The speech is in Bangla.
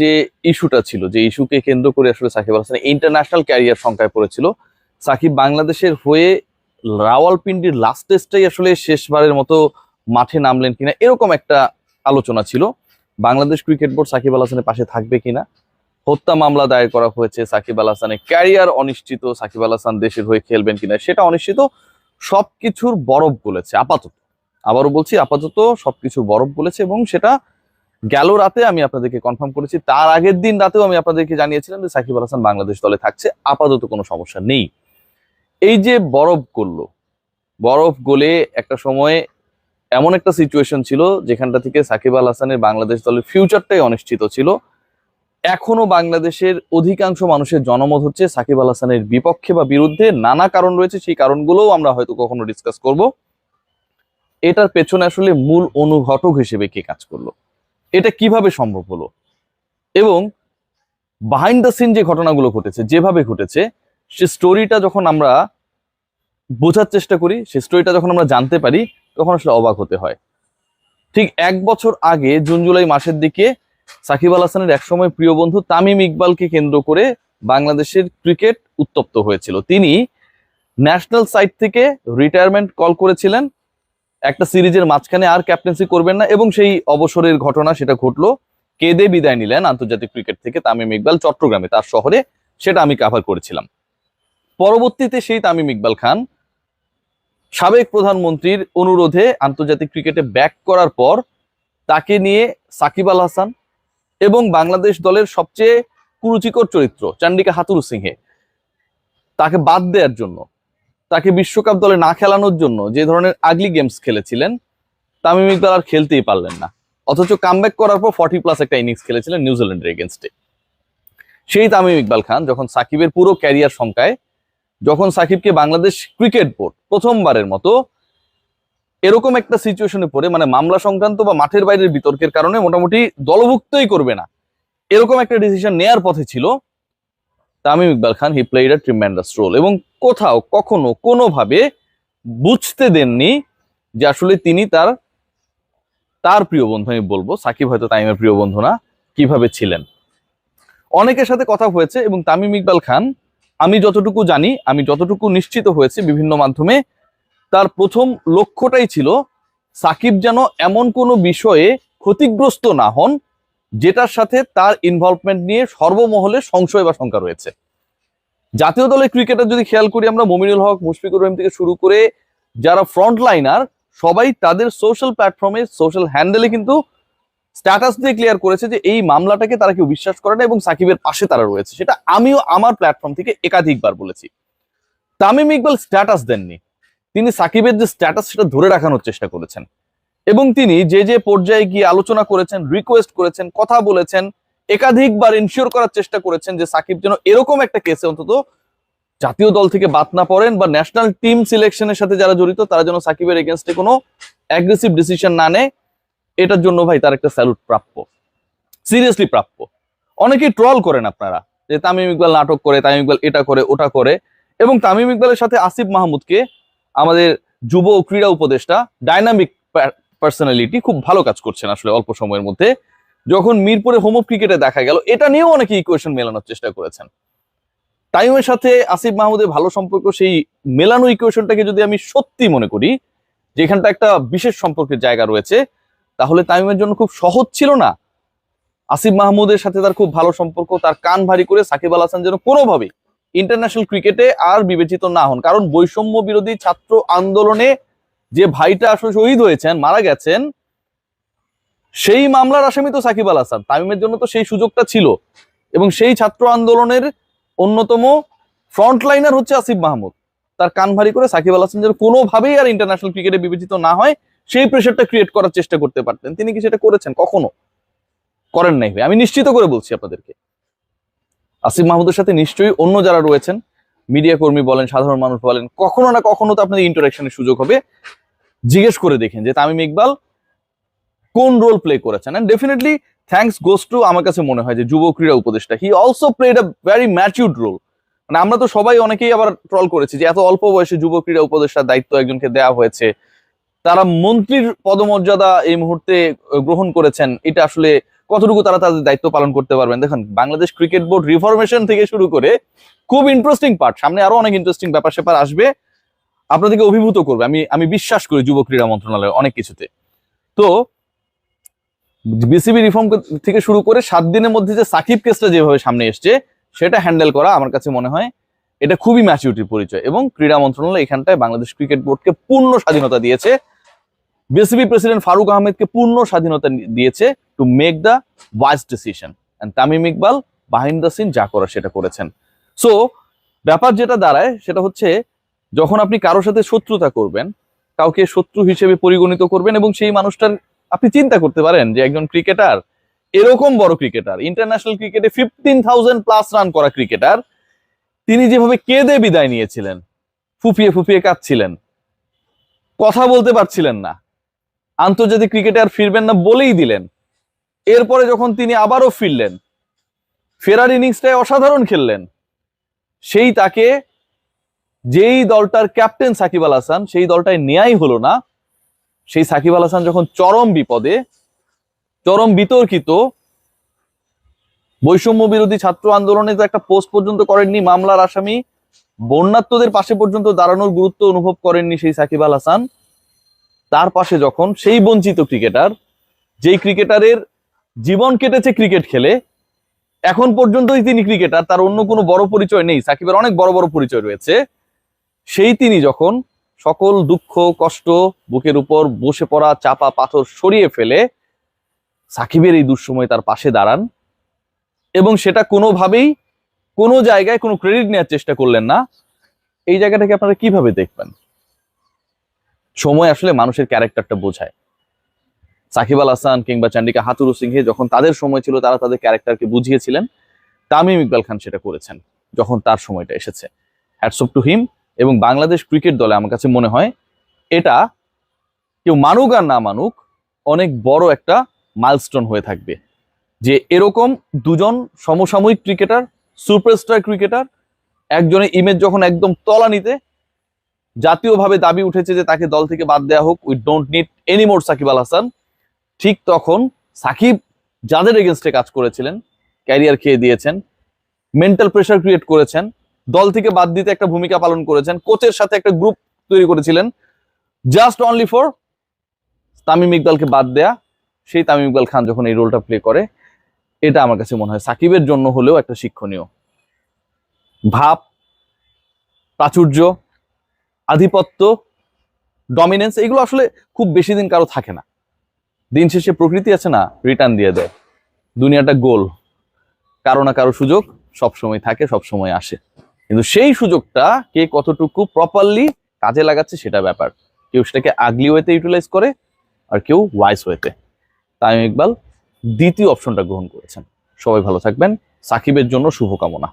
যে ইস্যুটা ছিল, যে ইস্যুকে কেন্দ্র করে আসলে সাকিব আল হাসান ইন্টারন্যাশনাল ক্যারিয়ার সংখ্যায় পড়েছিল, সাকিব বাংলাদেশের হয়ে রাওয়ালপিন্ডির লাস্ট টেস্টটাই আসলে শেষবারের মতো মাঠে নামলেন কিনা, এরকম একটা আলোচনা ছিল। বাংলাদেশ ক্রিকেট বোর্ড সাকিব আল হাসানের পাশে থাকবে কিনা, হত্যা মামলা দায়ের করা হয়েছে সাকিব আল হাসানের ক্যারিয়ার অনিশ্চিত, সাকিব আল হাসান দেশের হয়ে খেলবেন কিনা সেটা অনিশ্চিত, সবকিছুর বরফ গলেছে আপাতত। আবারও বলছি, আপাতত সবকিছু বরফ গলেছে এবং সেটা গেল রাতে আমি আপনাদেরকে কনফার্ম করেছি। তার আগের দিন রাতেও আমি আপনাদেরকে জানিয়েছিলাম যে সাকিব আল হাসান বাংলাদেশ দলে থাকছে, আপাতত কোনো সমস্যা নেই। এই যে বরফ গললো, বরফ গলে একটা সময়ে এমন একটা সিচুয়েশন ছিল যেখানটা থেকে সাকিব আল হাসানের বাংলাদেশ দলের ফিউচারটাই অনিশ্চিত ছিল। এখনও বাংলাদেশের অধিকাংশ মানুষের জনমত হচ্ছে সাকিব আল হাসানের বিপক্ষে বা বিরুদ্ধে নানা কারণ রয়েছে, সেই কারণগুলোও আমরা হয়তো কখনো ডিসকাস করব। এটার পেছনে আসলে মূল অনুঘটক হিসেবে কে কাজ করল? এটা কীভাবে সম্ভব হলো? এবং বাহাইন্ড দ্য সিন যে ঘটনাগুলো ঘটেছে, যেভাবে ঘটেছে, সে স্টোরিটা যখন আমরা বোঝার চেষ্টা করি, সে স্টোরিটা যখন আমরা জানতে পারি, তখন আসলে অবাক হতে হয়। ঠিক এক বছর আগে, জুন, জুলাই মাসের দিকে সাকিব আল হাসানের একসময় প্রিয় বন্ধু তামিম ইকবালকে কেন্দ্র করে বাংলাদেশের ক্রিকেট উত্তপ্ত হয়েছিল। তিনি ন্যাশনাল সাইট থেকে রিটায়ারমেন্ট কল করেছিলেন। একটা সিরিজের মাঝখানে আর ক্যাপ্টেন্সি করবেন না এবং সেই অবসরের ঘটনা সেটা ঘটলো। কেঁদে বিদায় নিলেন আন্তর্জাতিক ক্রিকেট থেকে তামিম ইকবাল চট্টগ্রামে, তার শহরে সেটা আমি কাভার করেছিলাম। পরবর্তীতে সেই তামিম ইকবাল খান সাবেক প্রধানমন্ত্রীর অনুরোধে আন্তর্জাতিক ক্রিকেটে ব্যাক করার পর তাকে নিয়ে সাকিব আল হাসান এবং বাংলাদেশ দলের সবচেয়ে কুরুচিকর চরিত্র, চান্ডিকা হাতুরু সিংহে, তাকে বাদ দেওয়ার জন্য তাকে বিশ্বকাপ দলে না খেলানোর জন্য যে ধরনের আগলি গেমস খেলেছিলেন, তামিম ইকবাল আর খেলতেই পারলেন না। অথচ কামব্যাক করার পর ফর্টি প্লাস একটা ইনিংস খেলেছিলেন নিউজিল্যান্ডের এগেনস্টে সেই তামিম ইকবাল খান যখন সাকিবের পুরো ক্যারিয়ার সংখ্যায় যখন সাকিবকে বাংলাদেশ ক্রিকেট বোর্ড প্রথমবারের মতো এরকম একটা সিচুয়েশনে পড়ে মানে মামলা সংক্রান্ত বা মাঠের বাইরের বিতর্কের কারণে মোটামুটি দলভুক্তই করবে না, এরকম একটা ডিসিশন নেয়ার পথে ছিল Tamim Iqbal Khan he played a tremendous role এবং কোথাও কখনো কোনোভাবে বুঝতে দেননি যে আসলে তিনি তার তার প্রিয় বন্ধু, আমি বলব, সাকিব হয়তো তাইমের প্রিয় বন্ধু না, কীভাবে ছিলেন। অনেকের সাথে কথা হয়েছে এবং তামিম ইকবাল খান, আমি যতটুকু জানি, আমি যতটুকু নিশ্চিত হয়েছে বিভিন্ন মাধ্যমে, তার প্রথম লক্ষ্যটাই ছিল সাকিব যেন এমন কোনো বিষয়ে ক্ষতিগ্রস্ত না হন, যেটার সাথে তার ইনভলভমেন্ট নিয়ে সর্বমহলে সংশয় বা শঙ্কা রয়েছে। জাতীয় দলের ক্রিকেটার যদি খেয়াল করি, আমরা মমিনুল হক, মুশফিকুর রহিম থেকে শুরু করে যারা ফ্রন্ট লাইনার সবাই তাদের সোশ্যাল প্ল্যাটফর্মে সোশ্যাল হ্যান্ডেলে কিন্তু স্ট্যাটাস দিয়ে ক্লিয়ার করেছে যে এই মামলাটাকে তারা কেউ বিশ্বাস করে না এবং সাকিবের পাশে তারা রয়েছে। সেটা আমিও আমার প্ল্যাটফর্ম থেকে একাধিকবার বলেছি। তামিম ইকবাল স্ট্যাটাস দেননি। তিনি সাকিবের যে স্ট্যাটাস সেটা ধরে রাখানোর চেষ্টা করেছেন। এবং তিনি যে যে পর্যায়ে গিয়ে আলোচনা করেছেন রিকোয়েস্ট করেছেন, কথা বলেছেন একাধিকবার ইনশিওর করার চেষ্টা করেছেন যে সাকিব যেন এরকম একটা কেসে অন্তত জাতীয় দল থেকে বাদ না পড়েন বা ন্যাশনাল টিম সিলেকশনের সাথে যারা জড়িত, তারা যেন সাকিবের এগেনস্টে কোনো অ্যাগ্রেসিভ ডিসিশন না নেয়। এটার জন্য ভাই তার একটা স্যালুট প্রাপ্য। সিরিয়াসলি প্রাপ্য। অনেকেই ট্রল করেন আপনারা যে তামিম ইকবাল নাটক করে, তামিম ইকবাল এটা করে, ওটা করে এবং তামিম ইকবালের সাথে আসিফ মাহমুদকে আমাদের যুব ক্রীড়া উপদেষ্টা ডাইনামিক পার্সোনালিটি খুব ভালো কাজ করছেন আসলে অল্প সময়ের মধ্যে। যখন মিরপুরে হোম অফ ক্রিকেটে দেখা গেল, এটা নিয়েও অনেকে ইকুয়েশন মেলানোর চেষ্টা করেছেন। টাইমের সাথে আসিফ মাহমুদের ভালো সম্পর্ক, সেই মেলানো ইকুয়েশনটাকে যদি আমি সত্যি মনে করি, যেখানটা একটা বিশেষ সম্পর্কের জায়গা রয়েছে, তাহলে তামিমের জন্য খুব সহজ ছিল না। আসিফ মাহমুদের সাথে তার খুব ভালো সম্পর্ক, তার কান ভারী করে সাকিব আল হাসান যেন কোনোভাবেই ইন্টারন্যাশনাল ক্রিকেটে আর বিবেচিত না হন। কারণ বৈষম্য বিরোধী ছাত্র আন্দোলনে যে ভাইটা আসলে শহীদ হয়েছেন, মারা গেছেন সেই মামলার আসামি তো সাকিব আল হাসান। তামিমের জন্য তো সেই সুযোগটা ছিল। এবং সেই ছাত্র আন্দোলনের অন্যতম ফ্রন্টলাইনার হচ্ছে আসিফ মাহমুদ। তার কান ভারী করে সাকিব আল হাসান যেন কোনোভাবেই আর ইন্টারন্যাশনাল ক্রিকেটে বিবেচিত না হয়, সেই প্রেশারটা ক্রিয়েট করার চেষ্টা করতে পারতেন। তিনি কি সেটা করেছেন? কখনো? করেন নাই আমি নিশ্চিত করে বলছি আপনাদেরকে। আসিফ মাহমুদের সাথে নিশ্চয়ই অন্য যারা রয়েছেন মিডিয়া কর্মী বলেন, সাধারণ মানুষ বলেন, কখনো না কখনো তো আপনাদের ইন্টারাকশনের সুযোগ হবে। জিজ্ঞেস করে দেখেন যে তামিম ইকবাল কোন রোল প্লে করেছেন? And definitely thanks goes to আমার কাছে মনে হয় যে যুব ক্রীড়া উপদেষ্টা। He also played a very matured role মানে আমরা তো সবাই অনেকেই আবার ট্রল করেছি যে এত অল্প বয়সে যুব ক্রীড়া উপদেষ্টার দায়িত্ব একজনকে দেওয়া হয়েছে। তারা মন্ত্রীর পদমর্যাদা এই মুহূর্তে গ্রহণ করেছেন। এটা আসলে কতটুকু তারা তাদের দায়িত্ব পালন করতে পারবেন? দেখেন, বাংলাদেশ ক্রিকেট বোর্ড রিফরমেশন থেকে শুরু করে খুব ইন্টারেস্টিং পার্ট সামনে আরও অনেক ইন্টারেস্টিং ব্যাপার স্যাপার আসবে। আপনাদেরকে অভিভূত করবে। আমি আমি বিশ্বাস করি যুব ক্রীড়া মন্ত্রণালয় অনেক কিছুতে। তো বিসিবি রিফর্ম থেকে শুরু করে সাত দিনের মধ্যে যে সাকিব কেসটা যেভাবে সামনে এসছে, সেটা হ্যান্ডেল করা আমার কাছে মনে হয় এটা খুবই ম্যাচিউরিটির পরিচয় এবং ক্রীড়া মন্ত্রণালয় এখানটায় বাংলাদেশ ক্রিকেট বোর্ডকে পূর্ণ স্বাধীনতা দিয়েছে। বিসিবি প্রেসিডেন্ট ফারুক আহমেদকে পূর্ণ স্বাধীনতা দিয়েছে to make the wise decision and Tamim Iqbal behind the scene যা করার সেটা করেছেন। সো ব্যাপার যেটা দাঁড়ায় সেটা হচ্ছে যখন আপনি কারোর সাথে শত্রুতা করবেন, কাউকে শত্রু হিসেবে পরিগণিত করবেন এবং সেই মানুষটার আপনি চিন্তা করতে পারেন যে একজন ক্রিকেটার এরকম বড় ক্রিকেটার ইন্টারন্যাশনাল ক্রিকেটে ফিফটিন থাউজেন্ড প্লাস রান করা ক্রিকেটার, তিনি যেভাবে কেঁদে বিদায় নিয়েছিলেন ফুপিয়ে ফুপিয়ে কাঁদছিলেন, কথা বলতে পারছিলেন না, আন্তর্জাতিক ক্রিকেটে আর ফিরবেন না বলেই দিলেন, এরপরে যখন তিনি আবারও ফিরলেন, ফেরার ইনিংসটায় অসাধারণ খেললেন, সেই তাকে যেই দলটার ক্যাপ্টেন সাকিব আল হাসান, সেই দলটায় নেয়াই হলো না সেই সাকিব আল হাসান যখন চরম বিপদে, চরম বিতর্কিত, বৈষম্য বিরোধী ছাত্র আন্দোলনে তো একটা পোস্ট পর্যন্ত করেননি মামলার আসামি, বন্যাত্মদের পাশে পর্যন্ত দাঁড়ানোর গুরুত্ব অনুভব করেননি সেই সাকিব আল হাসান। তার পাশে যখন সেই বঞ্চিত ক্রিকেটার, যেই ক্রিকেটারের জীবন কেটেছে ক্রিকেট খেলে, এখন পর্যন্তই তিনি ক্রিকেটার, তার অন্য কোনো বড় পরিচয় নেই, সাকিবের অনেক বড় বড় পরিচয় রয়েছে, সেই তিনি যখন সকল দুঃখ, কষ্ট বুকের উপর বসে পড়া চাপা পাথর সরিয়ে ফেলে সাকিবের এই দুঃসময় তার পাশে দাঁড়ান এবং সেটা কোনোভাবেই কোনো জায়গায় কোনো ক্রেডিট নেওয়ার চেষ্টা করলেন না। এই জায়গাটাকে আপনারা কীভাবে দেখবেন? সময় আসলে মানুষের ক্যারেক্টারটা বোঝায়। সাকিব আল হাসান কিংবা চান্ডিকা হাতুরু সিংহে যখন তাদের সময় ছিল, তারা তাদের ক্যারেক্টারকে বুঝিয়েছিলেন। তামিম ইকবাল খান সেটা করেছেন যখন তার সময়টা এসেছে। হ্যাটসঅপ টু হিম এবং বাংলাদেশ ক্রিকেট দলে আমার কাছে মনে হয় এটা কেউ মানুক আর না মানুক, অনেক বড় একটা মাইলস্টোন হয়ে থাকবে। যে এরকম দুজন সমসাময়িক ক্রিকেটার সুপারস্টার ক্রিকেটার, একজনের ইমেজ যখন একদম তলানিতে জাতীয়ভাবে দাবি উঠেছে যে তাকে দল থেকে বাদ দেওয়া হোক we don't need any more Shakib Al Hasan, ঠিক তখন সাকিব যাদের এগেনস্টে কাজ করেছিলেন ক্যারিয়ার খেয়ে দিয়েছেন মেন্টাল প্রেশার ক্রিয়েট করেছেন দল থেকে বাদ দিতে একটা ভূমিকা পালন করেছেন। কোচের সাথে একটা গ্রুপ তৈরি করেছিলেন। জাস্ট অনলি ফর তামিম ইকবালকে বাদ দেয়া। সেই তামিম ইকবাল খান যখন এই রোলটা প্লে করে, এটা আমার কাছে মনে হয় সাকিবের জন্য হলেও একটা শিক্ষণীয়। ভাব, প্রাচুর্য, আধিপত্য ডমিনেন্স এগুলো আসলে খুব বেশি দিন কারও থাকে না। দিন শেষে প্রকৃতি আছে না রিটার্ন দিয়ে দেয়। দুনিয়াটা গোল। কারও না কারও সুযোগ সব সময় থাকে সব সময় আসে। কিন্তু সেই সুযোগটা কে কতটুকু প্রপারলি কাজে লাগাচ্ছে সেটা ব্যাপার। কেউ সেটাকে আগলি ওয়েতে ইউটিলাইজ করে আর কেউ ওয়াইস ওয়েতে তাই ইকবাল দ্বিতীয় অপশনটা গ্রহণ করেছেন। সবাই ভালো থাকবেন। সাকিবের জন্য শুভকামনা।